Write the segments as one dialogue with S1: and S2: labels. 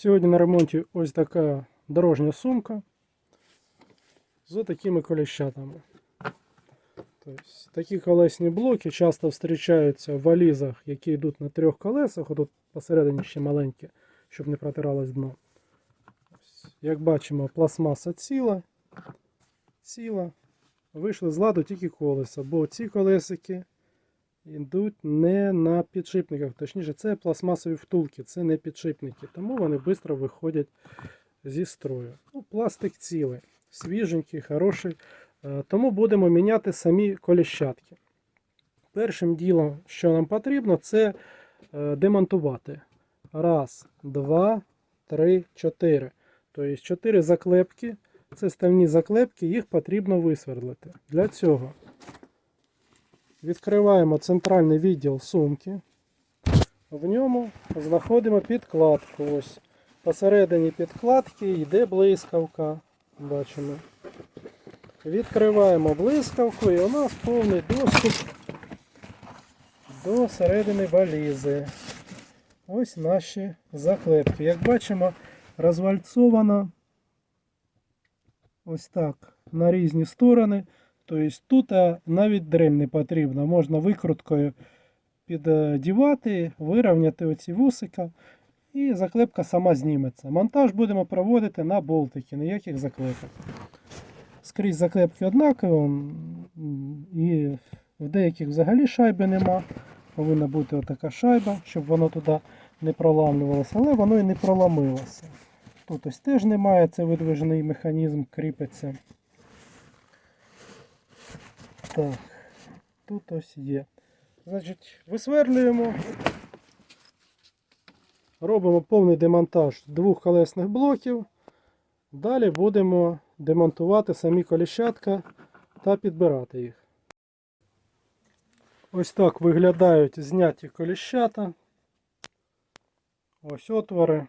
S1: Сьогодні на ремонті ось така дорожня сумка з такими коліщатами. Тобто, такі колесні блоки часто зустрічаються в валізах, які йдуть на трьох колесах. Отут посередині ще маленьке, щоб не протиралось дно. Як бачимо, пластмаса ціла, ціла. Вийшли з ладу тільки колеса, бо ці колесики йдуть не на підшипниках. Точніше, це пластмасові втулки, це не підшипники, тому вони швидко виходять зі строю. Ну, пластик цілий, свіженький, хороший. Е, Тому будемо міняти самі коліщатки. Першим ділом, що нам потрібно, це е, демонтувати. Раз, два, три, чотири. Тобто чотири заклепки. Це ставні заклепки, їх потрібно висверлити. Для цього відкриваємо центральний відділ сумки. В ньому знаходимо підкладку. Ось посередині підкладки йде блискавка. Бачимо. Відкриваємо блискавку і у нас повний доступ до середини валізи. Ось наші заклепки. Як бачимо, розвальцовано ось так на різні сторони. Тобто тут навіть дрель не потрібно. Можна викруткою піддівати, вирівняти оці вусика. І заклепка сама зніметься. Монтаж будемо проводити на болтики, ніяких заклепок. Скрізь заклепки однакові, і в деяких взагалі шайби нема. Повинна бути отака шайба, щоб воно туди не проламлювалося, але воно і не проламилося. Тут ось теж немає, це видвижний механізм кріпиться. Так, тут ось є. Значить, висверлюємо. Робимо повний демонтаж двох колесних блоків. Далі будемо демонтувати самі коліщатка та підбирати їх. Ось так виглядають зняті коліщата. Ось отвори.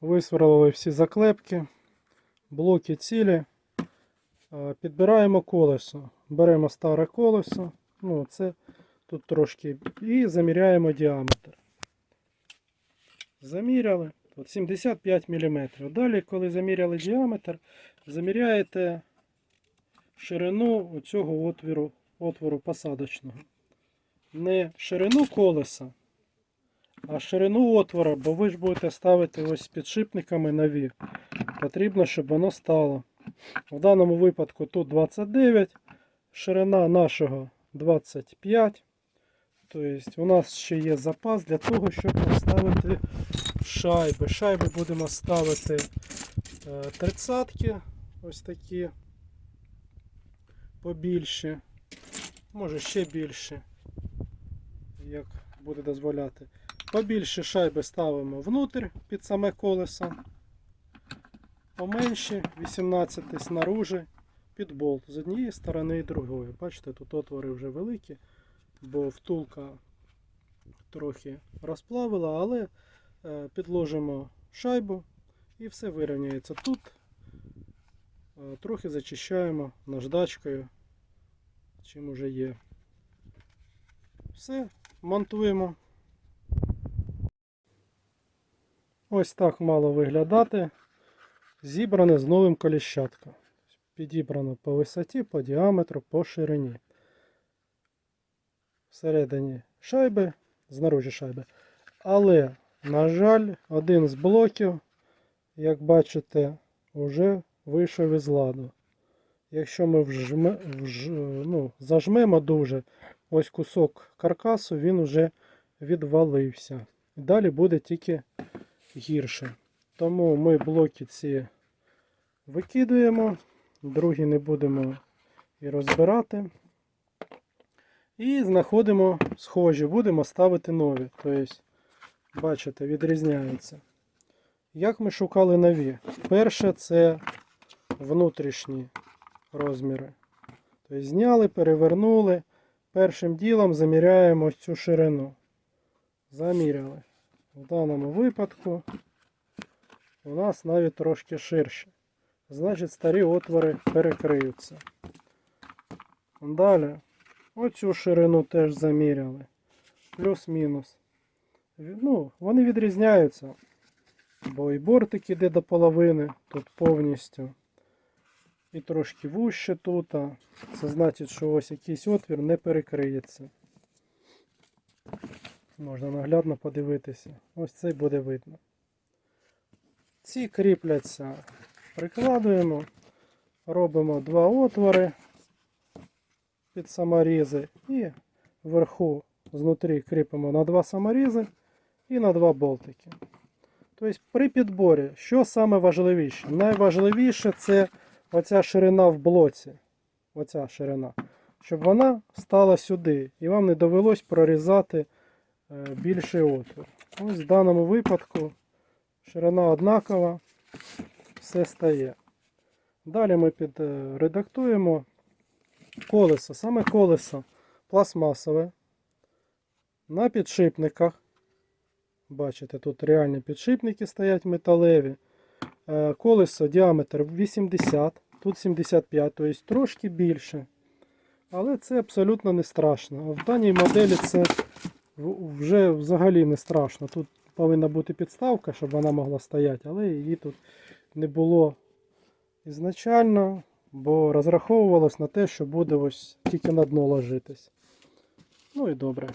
S1: Висверлили всі заклепки, блоки цілі. Підбираємо колесо. Беремо старе колесо. Ну, це тут трошки. І заміряємо діаметр. Заміряли. От 75 мм. Далі, коли заміряли діаметр, заміряєте ширину цього отвору, отвору посадочного. Не ширину колеса, а ширину отвора, бо ви ж будете ставити ось підшипниками нові. Потрібно, щоб воно стало. В даному випадку тут 29, ширина нашого 25. Тобто у нас ще є запас для того, щоб поставити шайби. Шайби будемо ставити тридцятки, ось такі побільші, може ще більше, як буде дозволяти. Побільше шайби ставимо внутрь під саме колесо. Поменші 18 снаружи під болт з однієї сторони і другої. Бачите, тут отвори вже великі, бо втулка трохи розплавила, але е, підложимо шайбу і все вирівняється. Тут е, трохи зачищаємо наждачкою, чим уже є. Все, монтуємо. Ось так мало виглядати. Зібране з новим коліщатком. Підібрано по висоті, по діаметру, по ширині. Всередині шайби, знаружі шайби. Але, на жаль, один з блоків, як бачите, вже вийшов із ладу. Якщо ми вжме, вж, ну, зажмемо дуже ось кусок каркасу, він вже відвалився. Далі буде тільки гірше. Тому ми блоки ці викидуємо, другі не будемо і розбирати. І знаходимо схожі, будемо ставити нові. Тобто, бачите, відрізняються. Як ми шукали нові? Перше це внутрішні розміри. Тобто зняли, перевернули. Першим ділом заміряємо цю ширину. Заміряли. В даному випадку у нас навіть трошки ширше. Значить, старі отвори перекриються. Далі, оцю ширину теж заміряли. Плюс-мінус. Ну, вони відрізняються. бо і бортик іде до половини, тут повністю. І трошки вуще тут. Це значить, що ось якийсь отвір не перекриється. Можна наглядно подивитися. Ось цей буде видно. Ці кріпляться, прикладуємо, робимо два отвори під саморізи і вверху знутрі кріпимо на два саморізи і на два болтики. Тобто при підборі, що саме важливіше? Найважливіше це оця ширина в блоці. Оця ширина. Щоб вона стала сюди і вам не довелось прорізати е, більший отвір. Ось в даному випадку ширина однакова, все стає. Далі ми підредактуємо колесо. Саме колесо пластмасове на підшипниках. Бачите, тут реальні підшипники стоять металеві. Е, Колесо діаметр 80, тут 75, тобто трошки більше. Але це абсолютно не страшно. В даній моделі це вже взагалі не страшно. Тут повинна бути підставка, щоб вона могла стояти, але її тут не було ізначально, бо розраховувалось на те, що буде ось тільки на дно ложитись. Ну і добре.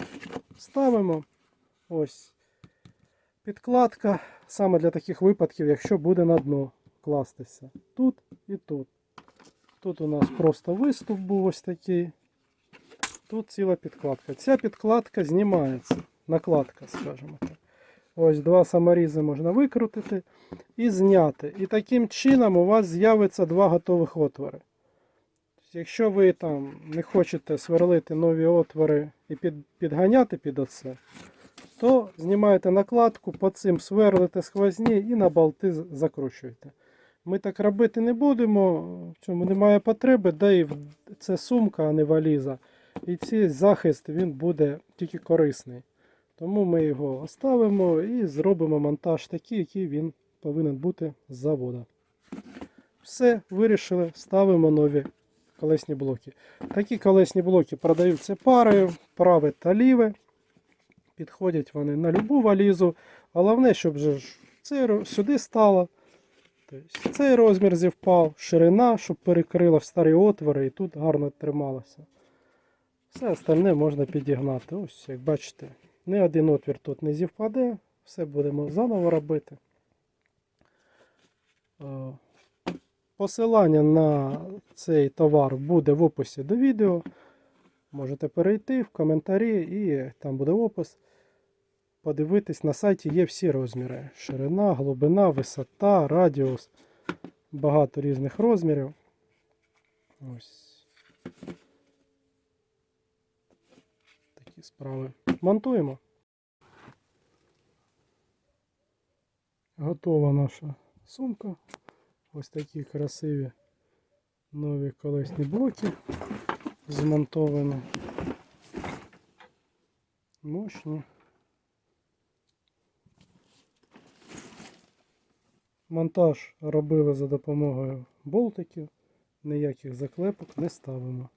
S1: Ставимо ось підкладка саме для таких випадків, якщо буде на дно кластися. Тут і тут. Тут у нас просто виступ був ось такий. Тут ціла підкладка. Ця підкладка знімається. Накладка, скажімо так. Ось два саморізи можна викрутити і зняти. І таким чином у вас з'явиться два готових отвори. Якщо ви там не хочете сверлити нові отвори і під, підганяти під оце, то знімаєте накладку, по цим сверлите сквозні і на болти закручуєте. Ми так робити не будемо, в цьому немає потреби, да і це сумка, а не валіза. І цей захист він буде тільки корисний. Тому ми його оставимо і зробимо монтаж такий, який він повинен бути з завода. Все, вирішили, ставимо нові колесні блоки. Такі колесні блоки продаються парою, праве та ліве. Підходять вони на любу валізу. Головне, щоб же це сюди стало. Тобто цей розмір зівпав, ширина, щоб перекрила в старі отвори і тут гарно трималося. Все остальне можна підігнати. Ось, як бачите, ні один отвір тут не зівпаде, все будемо заново робити. Е, Посилання на цей товар буде в описі до відео. Можете перейти в коментарі і там буде опис. Подивитись, на сайті є всі розміри: ширина, глибина, висота, радіус. Багато різних розмірів. Ось. Такі справи. Монтуємо. Готова наша сумка. Ось такі красиві нові колесні блоки змонтовані. Мощні. Монтаж робили за допомогою болтиків, ніяких заклепок не ставимо.